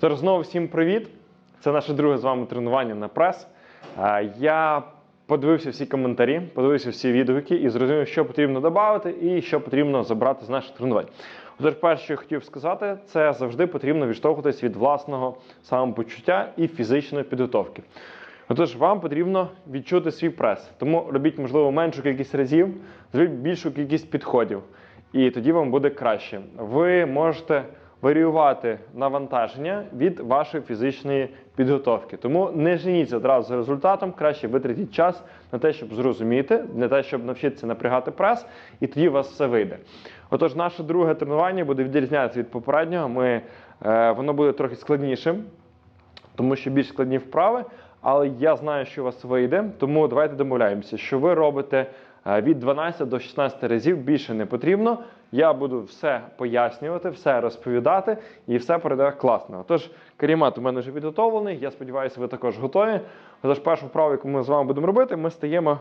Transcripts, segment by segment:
Тож знову всім привіт! Це наше друге з вами тренування на прес. Е, Я подивився всі коментарі, подивився всі відгуки і зрозумів, що потрібно додати і що потрібно забрати з наших тренувань. Отож, перше, що я хотів сказати, це завжди потрібно відштовхуватись від власного самопочуття і фізичної підготовки. Отож, вам потрібно відчути свій прес. Тому робіть, можливо, меншу кількість разів, зробіть більшу кількість підходів. І тоді вам буде краще. Ви можете варіювати навантаження від вашої фізичної підготовки. Тому не женіться одразу за результатом, краще витратіть час на те, щоб зрозуміти, на те, щоб навчитися напрягати прес, і тоді у вас все вийде. Отож, наше друге тренування буде відрізнятися від попереднього. Ми, е, воно буде трохи складнішим, тому що більш складні вправи. Але я знаю, що у вас вийде, тому давайте домовляємося, що ви робите е, від 12 до 16 разів більше не потрібно. Я буду все пояснювати, все розповідати і все передає класно. Отож, карімат у мене вже підготовлений. Я сподіваюся, ви також готові. Отож, першу вправу, яку ми з вами будемо робити, ми стаємо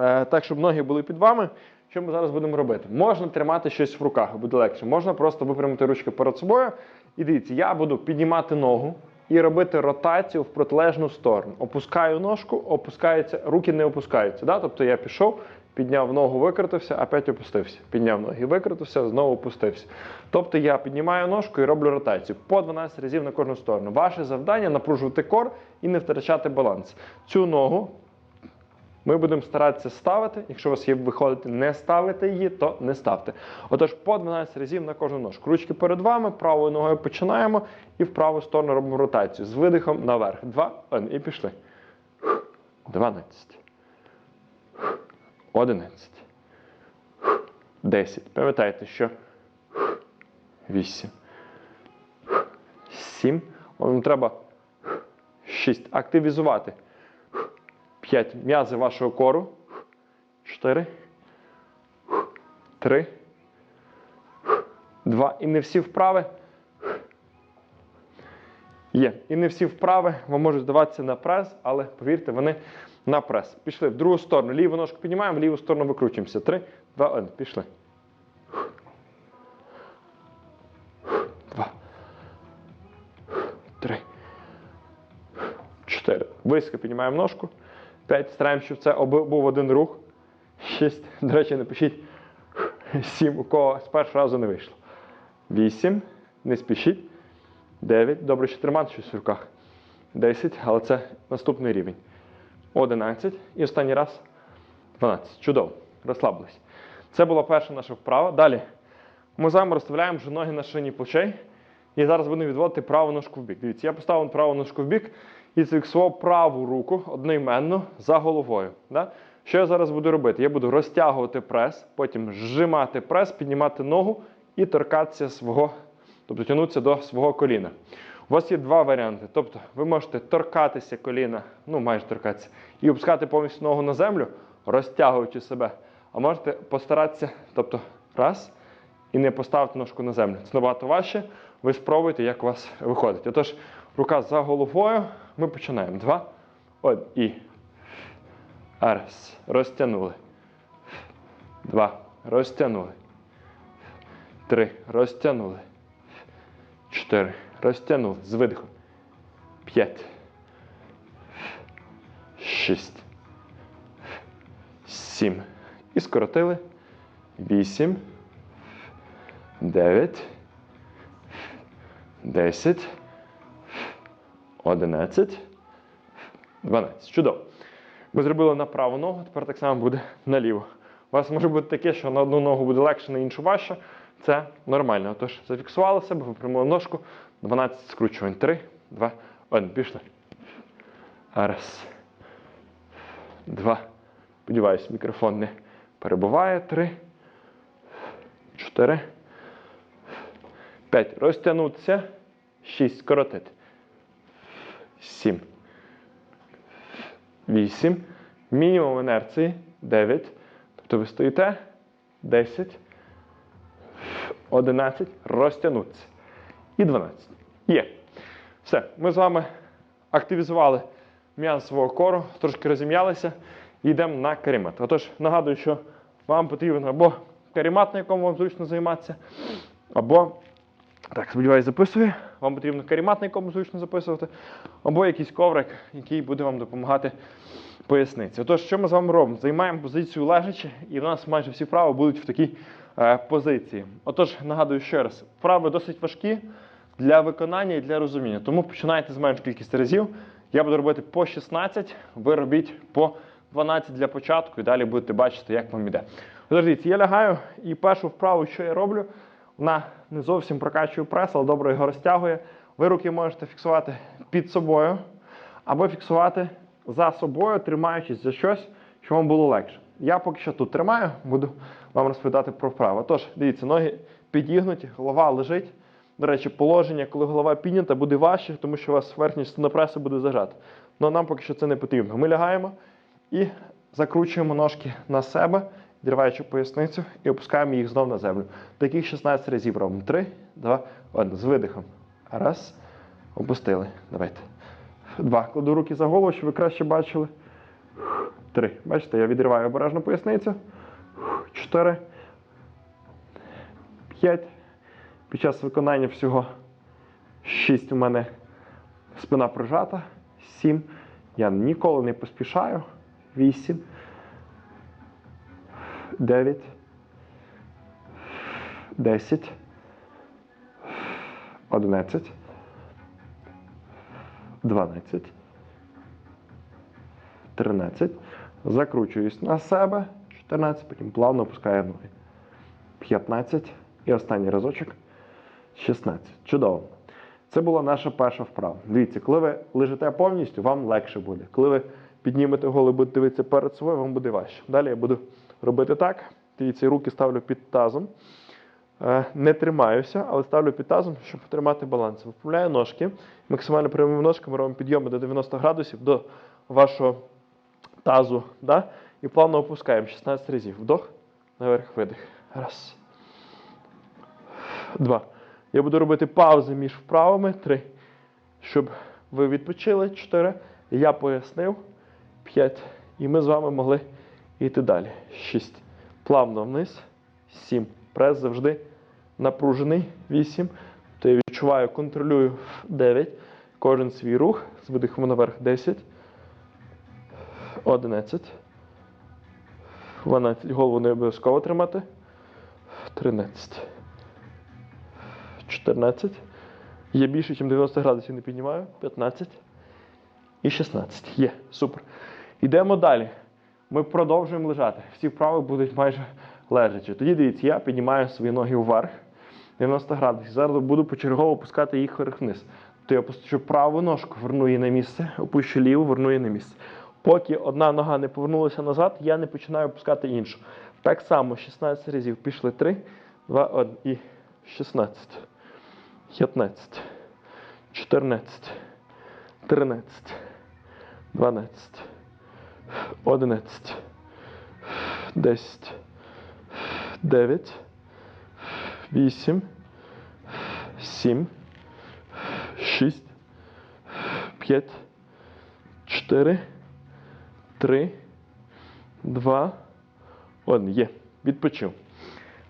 е, так, щоб ноги були під вами. Що ми зараз будемо робити? Можна тримати щось в руках, буде легше. Можна просто випрямити ручки перед собою. І дивіться, я буду піднімати ногу і робити ротацію в протилежну сторону. Опускаю ножку, опускається, руки не опускаються. Да? Тобто я пішов, підняв ногу, викрутився, опять опустився. Підняв ноги, викрутився, знову опустився. Тобто я піднімаю ножку і роблю ротацію по 12 разів на кожну сторону. Ваше завдання напружувати кор і не втрачати баланс. Цю ногу ми будемо старатися ставити. Якщо у вас є виходити не ставити її, то не ставте. Отож, по 12 разів на кожну ножку. Ручки перед вами, правою ногою починаємо і в праву сторону робимо ротацію з видихом наверх. Два, один. І пішли. 12. 11. 10. Пам'ятайте, що 8. 7. Вам треба 6. Активізувати. 5. М'язи вашого кору. 4. 3. 2. І не всі вправи. Є. І не всі вправи вам можуть здаватися на прес, але повірте, вони на прес. Пішли в другу сторону. Ліву ножку піднімаємо, в ліву сторону викручуємося. 3, 2, 1. Пішли. 2. 3. 4. Високо піднімаємо ножку. 5. Стараємося, щоб це був один рух. 6. До речі, напишіть 7, у кого з першого разу не вийшло. 8. Не спішіть. 9. Добре, що тримати щось в руках. 10. Але це наступний рівень. 11. І останній раз 12. Чудово. Розслабились. Це була перша наша вправа. Далі ми з вами розставляємо вже ноги на шині плечей. І зараз будемо відводити праву ножку в бік. Дивіться, я поставив праву ножку в бік і зафіксував праву руку одноіменно за головою. Да? Що я зараз буду робити? Я буду розтягувати прес, потім зжимати прес, піднімати ногу і торкатися свого, тобто тягнутися до свого коліна. У вас є два варіанти. Тобто ви можете торкатися коліна, ну майже торкатися, і опускати повністю ногу на землю, розтягуючи себе. А можете постаратися, тобто раз, і не поставити ножку на землю. Це набагато важче. Ви спробуйте, як у вас виходить. Отож, рука за головою. Ми починаємо. Два. Один. І. Раз. Розтягнули. Два. Розтягнули. Три. Розтягнули. Чотири. Розтягнули. З видихом. П'ять. Шість. Сім. І скоротили. Вісім. Дев'ять. Десять. Одинадцять. Дванадцять. Чудово. Ми зробили на праву ногу, тепер так само буде на ліву. У вас може бути таке, що на одну ногу буде легше, на іншу важче. Це нормально. Тож зафіксували себе, випрямили ножку. 12 скручувань. 3, 2, 1. Пішли. Раз. Два. Сподіваюсь, мікрофон не перебуває. Три. Чотири. П'ять. Розтягнутися. Шість. Скоротити. Сім. Вісім. Мінімум інерції. Дев'ять. Тобто ви стоїте. Десять. 11. Розтягнутися. І 12. Є. Все. Ми з вами активізували м'яз свого кору, трошки розім'ялися йдемо на карімат. Отож, нагадую, що вам потрібен або карімат, на якому вам зручно займатися, або Так, сподіваюсь, записує. Вам потрібно карімат, на якому зручно записувати, або якийсь коврик, який буде вам допомагати поясниці. Отож, що ми з вами робимо? Займаємо позицію лежачи, і в нас майже всі вправи будуть в такій позиції. Отож, нагадую ще раз, вправи досить важкі для виконання і для розуміння. Тому починайте з менш кількості разів. Я буду робити по 16, ви робіть по 12 для початку, і далі будете бачити, як вам іде. Дивіться, я лягаю, і першу вправу, що я роблю, вона не зовсім прокачує прес, але добре його розтягує. Ви руки можете фіксувати під собою або фіксувати за собою, тримаючись за щось, що вам було легше. Я поки що тут тримаю, буду вам розповідати про вправу. Тож, дивіться, ноги підігнуті, голова лежить. До речі, положення, коли голова піднята, буде важче, тому що у вас верхня частина буде зажата. Але нам поки що це не потрібно. Ми лягаємо і закручуємо ножки на себе, відриваючи поясницю, і опускаємо їх знов на землю. Таких 16 разів робимо. 3, 2, 1. З видихом. Раз. Опустили. Давайте. Два. Кладу руки за голову, щоб ви краще бачили. Три. Бачите, я відриваю обережно поясницю. Чотири. П'ять. Під час виконання всього 6 у мене спина прижата. 7. Я ніколи не поспішаю. 8. 9. 10. 11. 12. 13. Закручуюсь на себе. 14. Потім плавно опускаю ноги. 15. І останній разочок. 16. Чудово. Це була наша перша вправа. Дивіться, коли ви лежите повністю, вам легше буде. Коли ви піднімете голову, будете дивитися перед собою, вам буде важче. Далі я буду робити так. Дивіться, руки ставлю під тазом. Е, Не тримаюся, але ставлю під тазом, щоб тримати баланс. Виправляю ножки. Максимально прямими ножками робимо підйоми до 90 градусів до вашого тазу. Да? І плавно опускаємо 16 разів. Вдох, наверх, видих. Раз. Два. Я буду робити паузи між вправами. Три. Щоб ви відпочили. Чотири. Я пояснив. П'ять. І ми з вами могли йти далі. Шість. Плавно вниз. Сім. Прес завжди напружений. Вісім. То я відчуваю, контролюю. Дев'ять. Кожен свій рух. З видихом наверх. Десять. Одинадцять. 12. Голову не обов'язково тримати. 13. 14. Є більше, ніж 90 градусів не піднімаю. 15. І 16. Є. Супер. Йдемо далі. Ми продовжуємо лежати. Всі вправи будуть майже лежачі. Тоді дивіться, я піднімаю свої ноги вверх. 90 градусів. Зараз буду почергово опускати їх вверх вниз. То я опущу праву ножку, верну її на місце, опущу ліву, верну її на місце. Поки одна нога не повернулася назад, я не починаю опускати іншу. Так само 16 разів. Пішли 3, 2, 1 і 16, 15, 14, 13, 12, 11, 10, 9, 8, 7, 6, 5, 4, 3, 2, 1. Є. Відпочив.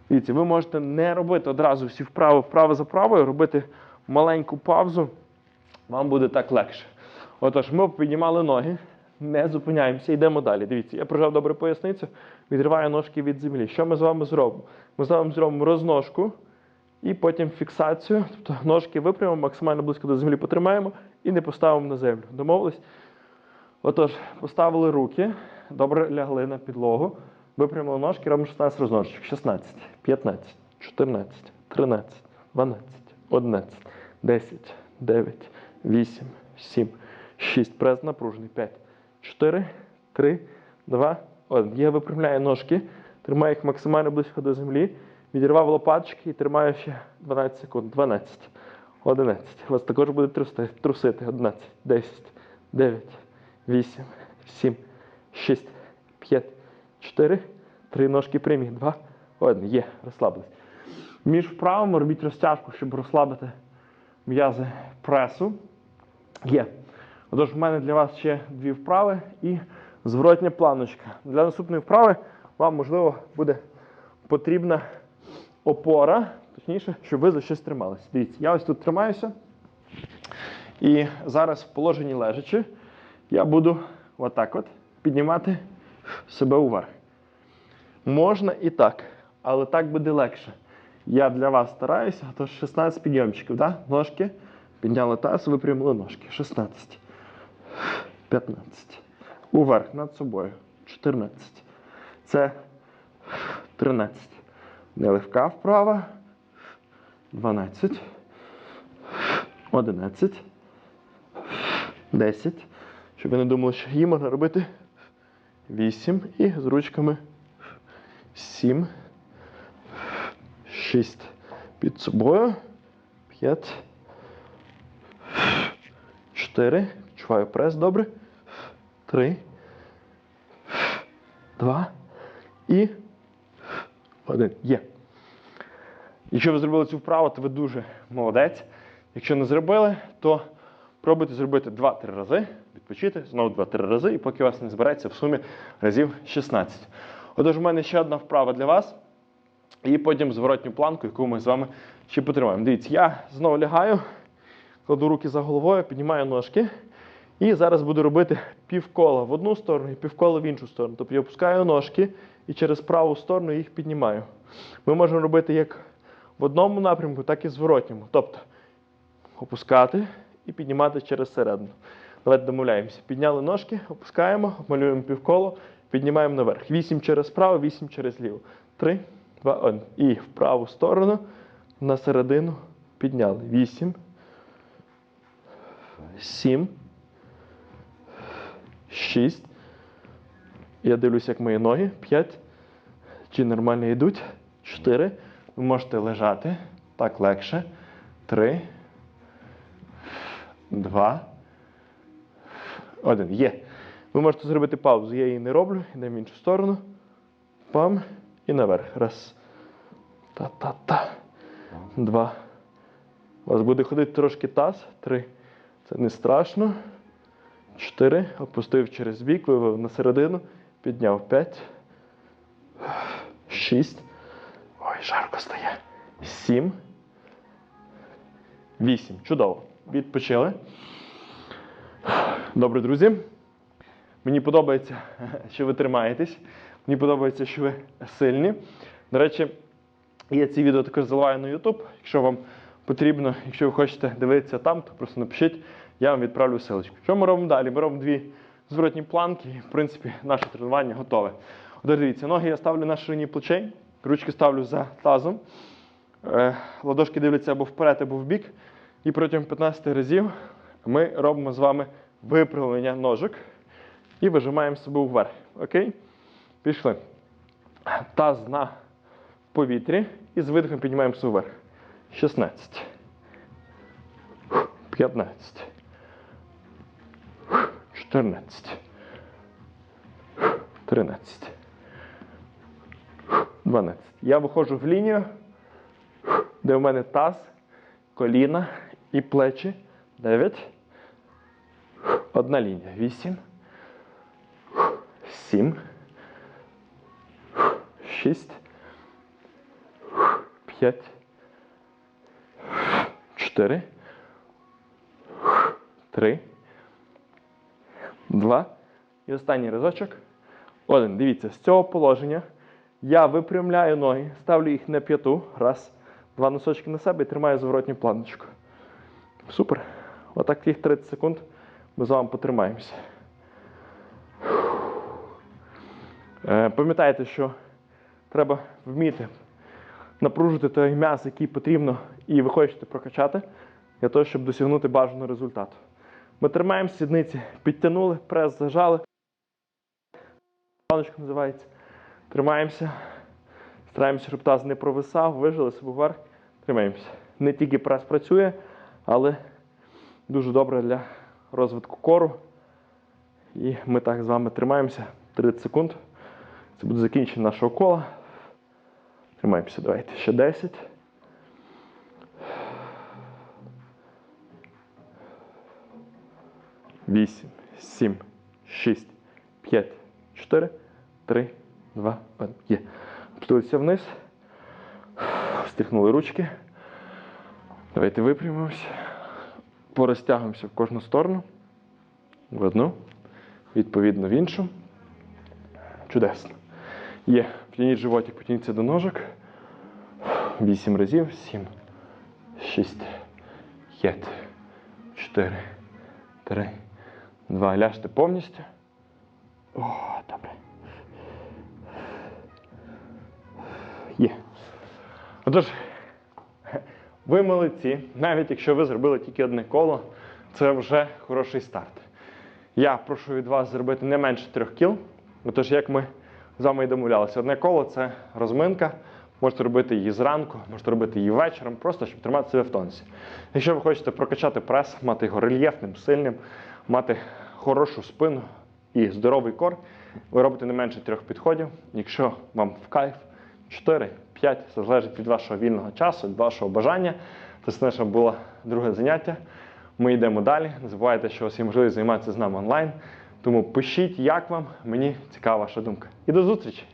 Дивіться, ви можете не робити одразу всі вправи вправо за правою, робити маленьку паузу, вам буде так легше. Отож, ми піднімали ноги, не зупиняємося, йдемо далі. Дивіться, я прожав добре поясницю, відриваю ножки від землі. Що ми з вами зробимо? Ми з вами зробимо розножку і потім фіксацію. Тобто ножки випрямимо, максимально близько до землі потримаємо і не поставимо на землю. Домовились? Отож, поставили руки, добре лягли на підлогу. Випрямили ножки, робимо 16 розножок. 16, 15, 14, 13, 12, 11, 10, 9, 8, 7, 6. Прес напружений. 5, 4, 3, 2, 1. Я випрямляю ножки, тримаю їх максимально близько до землі. Відірвав лопаточки і тримаю ще 12 секунд. 12, 11. Вас також буде трусити. 11, 10, 9, 8, 7, 6, 5, 4, 3 ножки прямі, 2, 1. Є, розслабились. Між вправами робіть розтяжку, щоб розслабити м'язи пресу. Є. Отож, в мене для вас ще дві вправи і зворотня планочка. Для наступної вправи вам, можливо, буде потрібна опора, точніше, щоб ви за щось трималися. Дивіться, я ось тут тримаюся. І зараз в положенні лежачи я буду отак от піднімати себе уверх. Можна і так, але так буде легше. Я для вас стараюся, то 16 підйомчиків, да? ножки. Підняли таз, випрямили ножки. 16. 15. Уверх над собою. 14. Це 13. Неливка вправо. 12. 11. 10. Щоб ви не думали, що її можна робити. 8. І з ручками. 7. 6. Під собою. 5. 4. Відчуваю прес добре. 3. 2. І. 1. Є. Якщо ви зробили цю вправу, то ви дуже молодець. Якщо не зробили, то пробуйте зробити 2-3 рази, відпочити, знову 2-3 рази, і поки у вас не збереться в сумі разів 16. Отож, у мене ще одна вправа для вас. І потім зворотню планку, яку ми з вами ще потримаємо. Дивіться, я знову лягаю, кладу руки за головою, піднімаю ножки. І зараз буду робити півкола в одну сторону і півкола в іншу сторону. Тобто я опускаю ножки і через праву сторону їх піднімаю. Ми можемо робити як в одному напрямку, так і зворотньому. Тобто опускати і піднімати через середину. Давайте домовляємося. Підняли ножки, опускаємо, малюємо півколо, піднімаємо наверх. Вісім через право, вісім через ліво. Три, два, один. І в праву сторону на середину підняли. Вісім. Сім. Шість. Я дивлюся, як мої ноги. П'ять. Чи нормально йдуть? Чотири. Ви можете лежати. Так легше. Три. Два. Один. Є. Ви можете зробити паузу. Я її не роблю. Йдемо в іншу сторону. Пам. І наверх. Раз. Та-та-та. Два. У вас буде ходити трошки таз. Три. Це не страшно. Чотири. Опустив через бік, вивів на середину. Підняв. П'ять. Шість. Ой, жарко стає. Сім. Вісім. Чудово. Відпочили. Добре, друзі. Мені подобається, що ви тримаєтесь. Мені подобається, що ви сильні. До речі, я ці відео також заливаю на YouTube. Якщо вам потрібно, якщо ви хочете дивитися там, то просто напишіть, я вам відправлю силочку. Що ми робимо далі? Ми робимо дві зворотні планки, і в принципі наше тренування готове. От дивіться, ноги я ставлю на ширині плечей, ручки ставлю за тазом. Е, Ладошки дивляться або вперед, або в бік. І протягом 15 разів ми робимо з вами виправлення ножок і вижимаємо себе вверх. Окей? Пішли. Таз на повітрі і з видихом піднімаємо себе вверх. 16. 15. 14. 13. 12. Я виходжу в лінію, де в мене таз, коліна і плечі. 9. Одна лінія. 8. 7. 6. 5. 4. 3. 2. І останній разочок. Один. Дивіться, з цього положення я випрямляю ноги, ставлю їх на п'яту. Раз. Два носочки на себе і тримаю зворотню планочку. Супер. Отак тих 30 секунд ми з вами потримаємося. Е, Пам'ятайте, що треба вміти напружити той м'яз, який потрібно, і ви хочете прокачати, для того, щоб досягнути бажаного результату. Ми тримаємо сідниці, підтягнули, прес зажали. Планочка називається. Тримаємося. Стараємося, щоб таз не провисав, вижили себе вверх. Тримаємося. Не тільки прес працює, але дуже добре для розвитку кору. І ми так з вами тримаємося 30 секунд. Це буде закінчення нашого кола. Тримаємося, давайте ще 10. Вісім, сім, шість, п'ять, чотири, три, два, один. Є. Опустилися вниз. Стряхнули ручки. Давайте випрямимося. Порозтягуємося в кожну сторону. В одну, відповідно в іншу. Чудесно. Є. Втягніть животик, потягніться до ножок. Вісім разів. Сім. Шість. П'ять. Чотири. Три. Два. Ляжте повністю. О, добре. Є. Отож, ви молодці. Навіть якщо ви зробили тільки одне коло, це вже хороший старт. Я прошу від вас зробити не менше трьох кіл. Отож, як ми з вами і домовлялися, одне коло це розминка. Можете робити її зранку, можете робити її вечором, просто щоб тримати себе в тонусі. Якщо ви хочете прокачати прес, мати його рельєфним, сильним, мати хорошу спину і здоровий кор, ви робите не менше трьох підходів. Якщо вам в кайф 4, 5, це залежить від вашого вільного часу, від вашого бажання. Це наше було друге заняття. Ми йдемо далі. Не забувайте, що у вас є можливість займатися з нами онлайн. Тому пишіть, як вам, мені цікава ваша думка. І до зустрічі!